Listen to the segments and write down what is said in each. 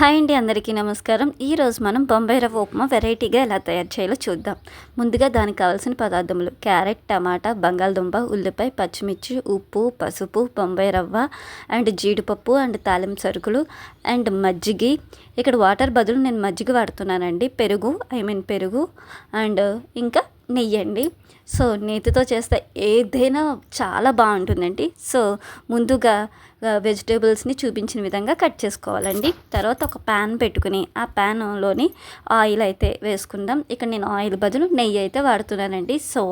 Hi అండి అందరికీ నమస్కారం. ఈరోజు మనం బొంబాయి రవ్వ ఉప్మా వెరైటీగా ఎలా తయారు చేయాలో చూద్దాం. ముందుగా దానికి కావాల్సిన పదార్థములు క్యారెట్ టమాటా బంగాళదుంప ఉల్లిపాయ పచ్చిమిర్చి ఉప్పు పసుపు బొంబాయి రవ్వ అండ్ జీడిపప్పు అండ్ తాలిం సరుకులు అండ్ మజ్జిగి. ఇక్కడ వాటర్ బదులు నేను మజ్జిగ వాడుతున్నానండి. పెరుగు ఐ మీన్ పెరుగు అండ్ ఇంకా నెయ్యి అండి సో నేతితో చేస్తే ఏదైనా చాలా బాగుంటుందండి. సో ముందుగా వెజిటేబుల్స్ని చూపించిన విధంగా కట్ చేసుకోవాలండి. తర్వాత ఒక ప్యాన్ పెట్టుకుని ఆ ప్యాన్లోని ఆయిల్ అయితే వేసుకుందాం. ఇక్కడ నేను ఆయిల్ బదులు నెయ్యి అయితే వాడుతున్నానండి. సో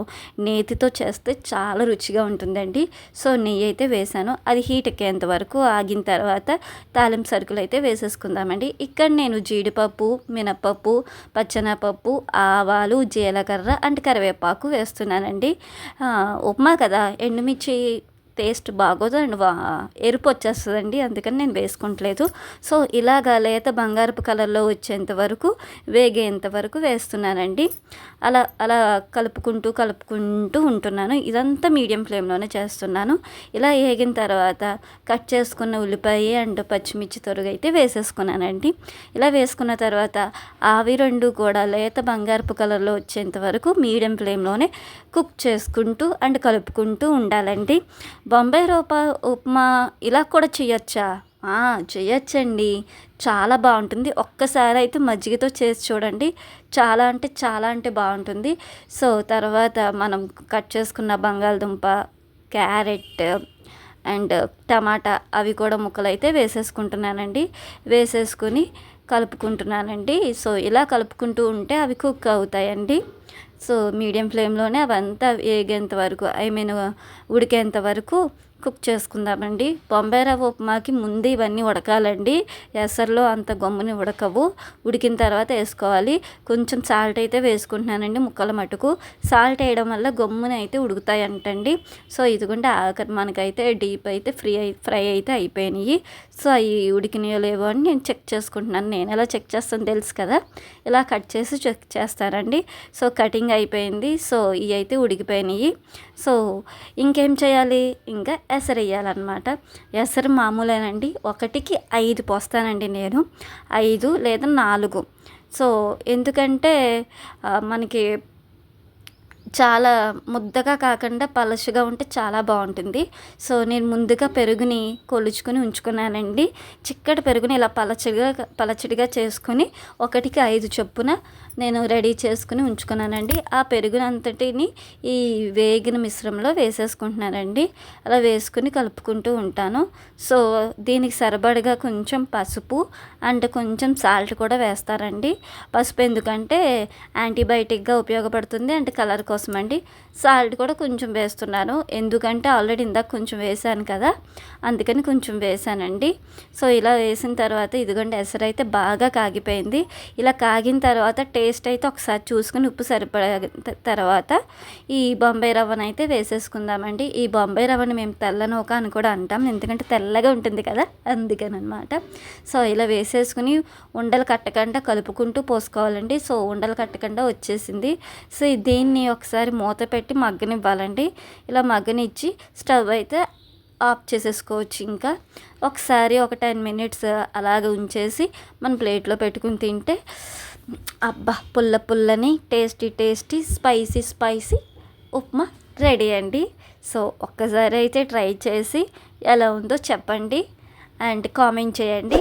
నేతితో చేస్తే చాలా రుచిగా ఉంటుందండి. సో నెయ్యి అయితే వేసాను. అది హీట్ ఎక్కేంత వరకు ఆగిన తర్వాత తాలిం సరుకులు అయితే వేసేసుకుందామండి. ఇక్కడ నేను జీడిపప్పు మినప్పప్పు పచ్చనపప్పు ఆవాలు జీలకర్ర అండ్ కరివేపాకు వేస్తున్నానండి. ఉప్మా కదా ఎండుమిర్చి టేస్ట్ బాగోదు అండ్ ఎరుపు వచ్చేస్తుందండి అందుకని నేను వేసుకుంటలేదు. సో ఇలాగా లేత బంగారపు కలర్లో వచ్చేంత వరకు వేగేంత వరకు వేస్తున్నానండి. అలా అలా కలుపుకుంటూ కలుపుకుంటూ ఉంటున్నాను. ఇదంతా మీడియం ఫ్లేమ్లోనే చేస్తున్నాను. ఇలా వేగిన తర్వాత కట్ చేసుకున్న ఉల్లిపాయ అండ్ పచ్చిమిర్చి తొరుగు అయితే వేసేసుకున్నానండి. ఇలా వేసుకున్న తర్వాత ఆవి రెండు కూడా లేత బంగారపు కలర్లో వచ్చేంత వరకు మీడియం ఫ్లేమ్లోనే కుక్ చేసుకుంటూ అండ్ కలుపుకుంటూ ఉండాలండి. బొంబాయి రూప ఉప్మా ఇలా కూడా చేయొచ్చా? చేయొచ్చండి. చాలా బాగుంటుంది. ఒక్కసారి అయితే మజ్జిగతో చేసి చూడండి. చాలా అంటే చాలా అంటే బాగుంటుంది. సో తర్వాత మనం కట్ చేసుకున్న బంగాళదుంప క్యారెట్ అండ్ టమాటా అవి కూడా ముక్కలు అయితే వేసేసుకుంటున్నానండి. వేసేసుకుని కలుపుకుంటున్నానండి. సో ఇలా కలుపుకుంటూ ఉంటే అవి కుక్ అవుతాయండి. సో మీడియం ఫ్లేమ్లోనే అవంతా వేగేంత వరకు ఐ మీన్ ఉడికేంత వరకు కుక్ చేసుకుందామండి. బొంబాయి రవ్వ ఉప్మాకి ముందు ఇవన్నీ ఉడకాలండి. ఎసర్లో అంత గమ్ముని ఉడకవు. ఉడికిన తర్వాత వేసుకోవాలి. కొంచెం సాల్ట్ అయితే వేసుకుంటున్నానండి ముక్కల మటుకు. సాల్ట్ వేయడం వల్ల గమ్మున అయితే ఉడుకుతాయి అంటండి సో ఇదిగుంటే ఆఖరి మనకైతే డీప్ అయితే ఫ్రీ అయి ఫ్రై అయితే అయిపోయినాయి. సో అవి ఉడికినాయో లేవో అని నేను చెక్ చేసుకుంటున్నాను. నేను ఎలా చెక్ చేస్తాను తెలుసు కదా? ఇలా కట్ చేసి చెక్ చేస్తారండి సో కటింగ్ అయిపోయింది. సో ఇవి అయితే ఉడికిపోయినాయి. సో ఇంకేం చేయాలి? ఇంకా ఎసరు వేయాలన్నమాట ఎసరు మామూలేనండి. ఒకటికి ఐదు పోస్తానండి నేను. ఐదు లేదా నాలుగు. సో ఎందుకంటే మనకి చాలా ముద్దగా కాకుండా పలచగా ఉంటే చాలా బాగుంటుంది. సో నేను ముందుగా పెరుగుని కొలుచుకొని ఉంచుకున్నానండి. చిక్కటి పెరుగుని ఇలా పలచడిగా పలచడిగా చేసుకొని ఒకటికి ఐదు చొప్పున నేను రెడీ చేసుకుని ఉంచుకున్నానండి. ఆ పెరుగునంతటిని ఈ వేగిన మిశ్రమంలో వేసేసుకుంటున్నానండి. అలా వేసుకుని కలుపుకుంటూ ఉంటాను. సో దీనికి సరిపడగా కొంచెం పసుపు అండ్ కొంచెం సాల్ట్ కూడా వేస్తారండి. పసుపు ఎందుకంటే యాంటీబయాటిక్గా ఉపయోగపడుతుంది అండ్ కలర్ కోసం అండి సాల్ట్ కూడా కొంచెం వేస్తున్నాను. ఎందుకంటే ఆల్రెడీ ఇందాక కొంచెం వేసాను కదా. అందుకని కొంచెం వేసానండి సో ఇలా వేసిన తర్వాత ఇదిగోండి ఎసరైతే బాగా కాగిపోయింది. ఇలా కాగిన తర్వాత టేస్ట్ అయితే ఒకసారి చూసుకుని ఉప్పు సరిపడే తర్వాత ఈ బొంబాయి రవ్వను అయితే వేసేసుకుందామండి. ఈ బొంబాయి రవ్వని మేము తెల్లనోక అని కూడా అంటాం. ఎందుకంటే తెల్లగా ఉంటుంది కదా అందుకని అనమాట సో ఇలా వేసేసుకుని ఉండలు కట్టకుండా కలుపుకుంటూ పోసుకోవాలండి. సో ఉండలు కట్టకుండా వచ్చేసింది. సో దీన్ని ఒకసారి మూత పెట్టి మగ్గనివ్వాలండి. ఇలా మగ్గనిచ్చి స్టవ్ అయితే ఆఫ్ చేసేసుకోవచ్చు ఇంకా. ఒకసారి ఒక టెన్ మినిట్స్ అలాగ ఉంచేసి మన ప్లేట్లో పెట్టుకుని తింటే అబ్బా పుల్ల పుల్లని tasty tasty spicy spicy upma ready అండి. సో ఒక్కసారి అయితే ట్రై చేసి ఎలా ఉందో చెప్పండి అండ్ కామెంట్ చేయండి.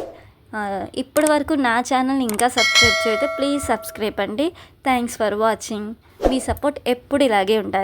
ఇప్పటి వరకు నా ఛానల్ ఇంకా సబ్స్క్రైబ్ చేయతే ప్లీజ్ సబ్స్క్రైబ్ అండి. థ్యాంక్స్ ఫర్ వాచింగ్ మీ సపోర్ట్ ఎప్పుడు ఇలాగే ఉండాలి.